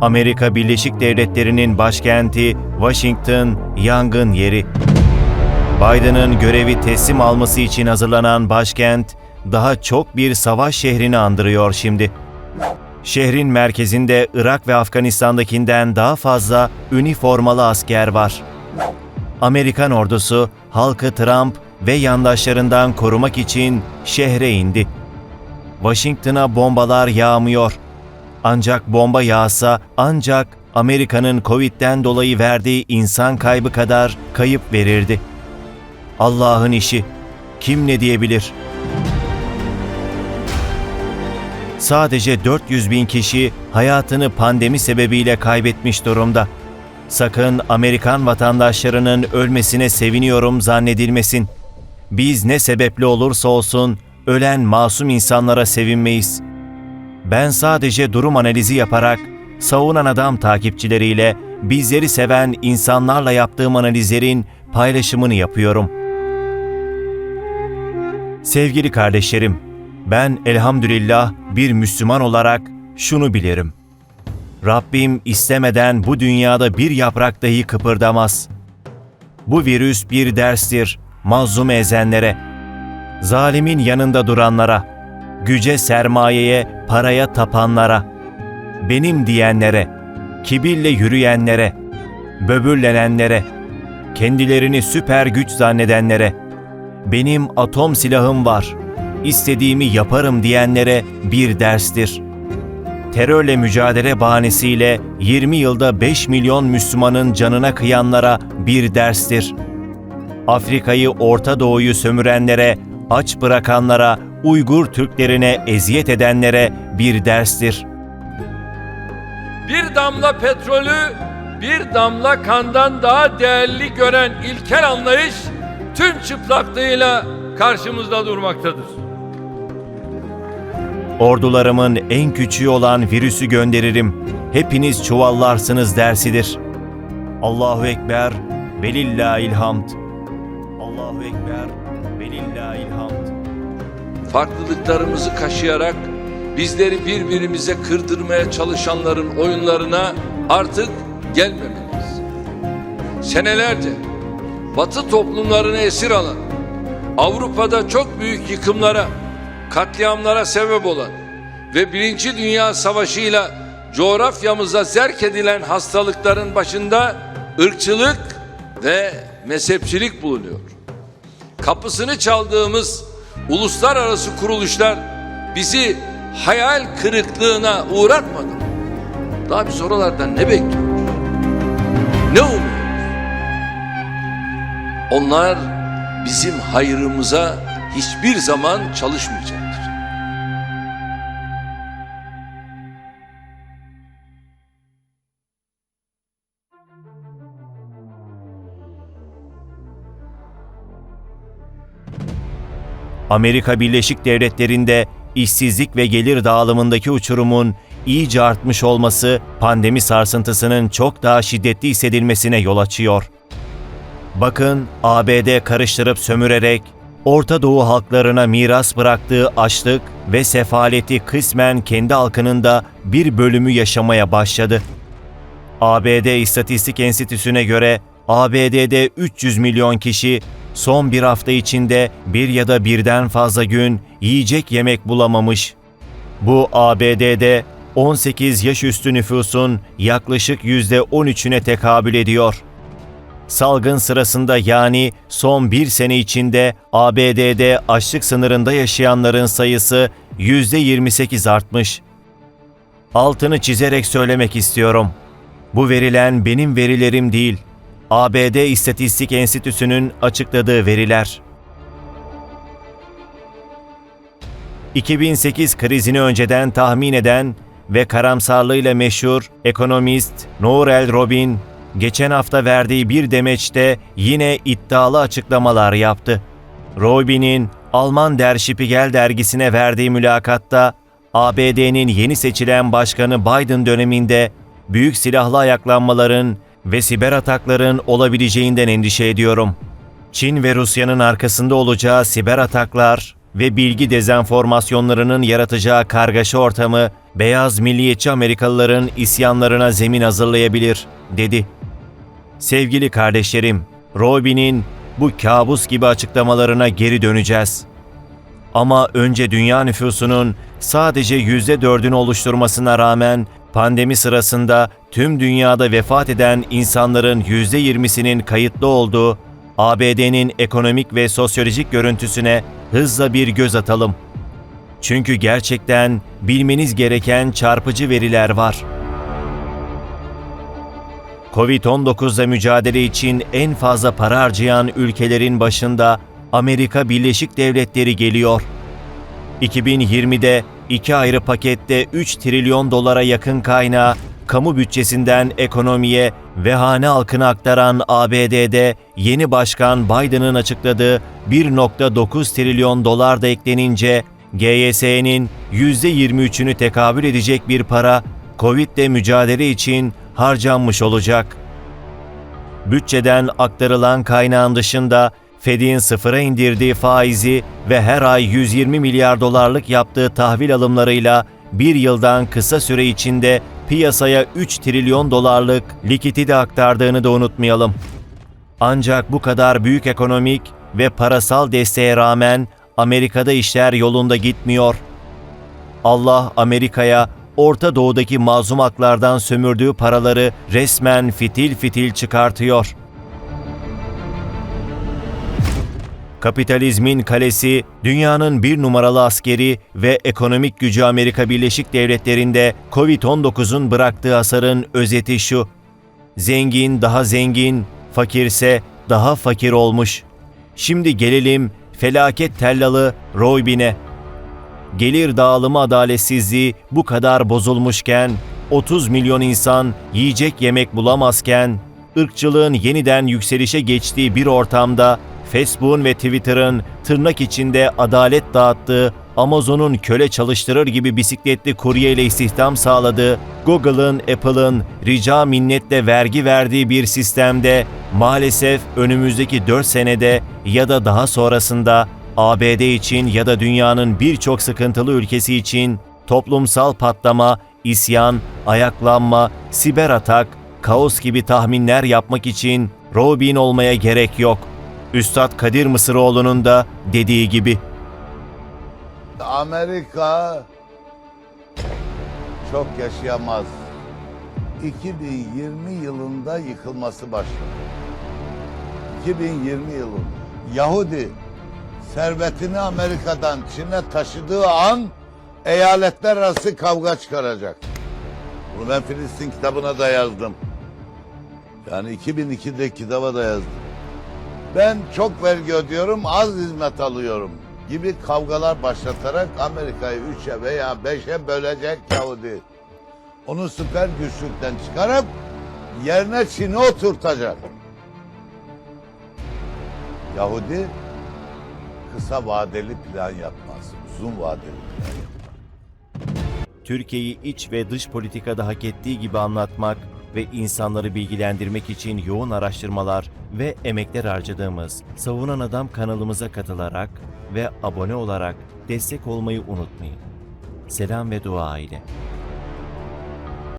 Amerika Birleşik Devletleri'nin başkenti Washington yangın yeri. Biden'ın görevi teslim alması için hazırlanan başkent daha çok bir savaş şehrini andırıyor şimdi. Şehrin merkezinde Irak ve Afganistan'dakinden daha fazla üniformalı asker var. Amerikan ordusu halkı Trump ve yandaşlarından korumak için şehre indi. Washington'a bombalar yağmıyor. Ancak bomba yağsa ancak Amerika'nın Covid'den dolayı verdiği insan kaybı kadar kayıp verirdi. Allah'ın işi. Kim ne diyebilir? Sadece 400 bin kişi hayatını pandemi sebebiyle kaybetmiş durumda. Sakın Amerikan vatandaşlarının ölmesine seviniyorum zannedilmesin. Biz ne sebeple olursa olsun ölen masum insanlara sevinmeyiz. Ben sadece durum analizi yaparak savunan adam takipçileriyle bizleri seven insanlarla yaptığım analizlerin paylaşımını yapıyorum. Sevgili kardeşlerim, ben elhamdülillah bir Müslüman olarak şunu bilirim. Rabbim istemeden bu dünyada bir yaprak dahi kıpırdamaz. Bu virüs bir derstir mazlum ezenlere, zalimin yanında duranlara, güce sermayeye, paraya tapanlara, benim diyenlere, kibirle yürüyenlere, böbürlenenlere, kendilerini süper güç zannedenlere, benim atom silahım var, istediğimi yaparım diyenlere bir derstir. Terörle mücadele bahanesiyle 20 yılda 5 milyon Müslümanın canına kıyanlara bir derstir. Afrika'yı, Orta Doğu'yu sömürenlere, aç bırakanlara, Uygur Türklerine eziyet edenlere bir derstir. bir damla petrolü bir damla kandan daha değerli gören ilkel anlayış tüm çıplaklığıyla karşımızda durmaktadır. Ordularımın en küçüğü olan virüsü gönderirim. Hepiniz çuvallarsınız dersidir. Allahu Ekber ve lillahil hamd. Allahu Ekber ve lillahil hamd. Farklılıklarımızı kaşıyarak bizleri birbirimize kırdırmaya çalışanların oyunlarına artık gelmemeliyiz. Senelerce Batı toplumlarını esir alan, Avrupa'da çok büyük yıkımlara, katliamlara sebep olan ve Birinci Dünya Savaşı'yla coğrafyamıza zerk edilen hastalıkların başında ırkçılık ve mezhepçilik bulunuyor. Kapısını çaldığımız uluslararası kuruluşlar bizi hayal kırıklığına uğratmadı. Daha biz oralardan ne bekliyoruz? Ne umuyoruz? Onlar bizim hayrımıza hiçbir zaman çalışmayacaktır. Amerika Birleşik Devletleri'nde işsizlik ve gelir dağılımındaki uçurumun iyice artmış olması pandemi sarsıntısının çok daha şiddetli hissedilmesine yol açıyor. Bakın ABD karıştırıp sömürerek Orta Doğu halklarına miras bıraktığı açlık ve sefaleti kısmen kendi halkının da bir bölümü yaşamaya başladı. ABD İstatistik Enstitüsü'ne göre ABD'de 300 milyon kişi son bir hafta içinde bir ya da birden fazla gün yiyecek yemek bulamamış. Bu ABD'de 18 yaş üstü nüfusun yaklaşık %13'üne tekabül ediyor. Salgın sırasında yani son bir sene içinde ABD'de açlık sınırında yaşayanların sayısı %28 artmış. Altını çizerek söylemek istiyorum. Bu verilen benim verilerim değil. ABD İstatistik Enstitüsü'nün açıkladığı veriler. 2008 krizini önceden tahmin eden ve karamsarlığıyla meşhur ekonomist Nourel Robin, geçen hafta verdiği bir demeçte yine iddialı açıklamalar yaptı. Robin'in Alman Der Spiegel dergisine verdiği mülakatta ABD'nin yeni seçilen başkanı Biden döneminde büyük silahlı ayaklanmaların ve siber atakların olabileceğinden endişe ediyorum. Çin ve Rusya'nın arkasında olacağı siber ataklar ve bilgi dezenformasyonlarının yaratacağı kargaşa ortamı beyaz milliyetçi Amerikalıların isyanlarına zemin hazırlayabilir, dedi. Sevgili kardeşlerim, Robin'in bu kabus gibi açıklamalarına geri döneceğiz. Ama önce dünya nüfusunun sadece yüzde dördünü oluşturmasına rağmen pandemi sırasında tüm dünyada vefat eden insanların yüzde yirmisinin kayıtlı olduğu ABD'nin ekonomik ve sosyolojik görüntüsüne hızla bir göz atalım. Çünkü gerçekten bilmeniz gereken çarpıcı veriler var. Covid-19'la mücadele için en fazla para harcayan ülkelerin başında Amerika Birleşik Devletleri geliyor. 2020'de iki ayrı pakette 3 trilyon dolara yakın kaynağı kamu bütçesinden ekonomiye ve hane halkına aktaran ABD'de yeni başkan Biden'ın açıkladığı 1.9 trilyon dolar da eklenince GYS'nin %23'ünü tekabül edecek bir para Covid'le mücadele için harcanmış olacak. Bütçeden aktarılan kaynağın dışında Fed'in sıfıra indirdiği faizi ve her ay 120 milyar dolarlık yaptığı tahvil alımlarıyla bir yıldan kısa süre içinde piyasaya 3 trilyon dolarlık likiti de aktardığını da unutmayalım. Ancak bu kadar büyük ekonomik ve parasal desteğe rağmen Amerika'da işler yolunda gitmiyor. Allah Amerika'ya Orta Doğu'daki mazlum haklardan sömürdüğü paraları resmen fitil fitil çıkartıyor. Kapitalizmin kalesi, dünyanın bir numaralı askeri ve ekonomik gücü Amerika Birleşik Devletleri'nde Covid-19'un bıraktığı hasarın özeti şu. Zengin daha zengin, fakirse daha fakir olmuş. Şimdi gelelim felaket tellalı Roybin'e. Gelir dağılımı adaletsizliği bu kadar bozulmuşken, 30 milyon insan yiyecek yemek bulamazken, ırkçılığın yeniden yükselişe geçtiği bir ortamda Facebook'un ve Twitter'ın tırnak içinde adalet dağıttığı, Amazon'un köle çalıştırır gibi bisikletli kuryeyle istihdam sağladığı, Google'ın, Apple'ın rica minnetle vergi verdiği bir sistemde maalesef önümüzdeki 4 senede ya da daha sonrasında ABD için ya da dünyanın birçok sıkıntılı ülkesi için toplumsal patlama, isyan, ayaklanma, siber atak, kaos gibi tahminler yapmak için Robin olmaya gerek yok. Üstad Kadir Mısıroğlu'nun da dediği gibi. Amerika çok yaşayamaz. 2020 yılında yıkılması başladı. 2020 yılı. Yahudi servetini Amerika'dan Çin'e taşıdığı an eyaletler arası kavga çıkaracak. Bunu ben Filistin kitabına da yazdım. Yani 2002'de kitaba da yazdım. Ben çok vergi ödüyorum, az hizmet alıyorum gibi kavgalar başlatarak Amerika'yı üçe veya beşe bölecek Yahudi. Onu süper güçlükten çıkarıp yerine Çin'i oturtacak. Yahudi kısa vadeli plan yapmaz, uzun vadeli plan yapar. Türkiye'yi iç ve dış politikada hak ettiği gibi anlatmak ve insanları bilgilendirmek için yoğun araştırmalar ve emekler harcadığımız Savunan Adam kanalımıza katılarak ve abone olarak destek olmayı unutmayın. Selam ve dua ile.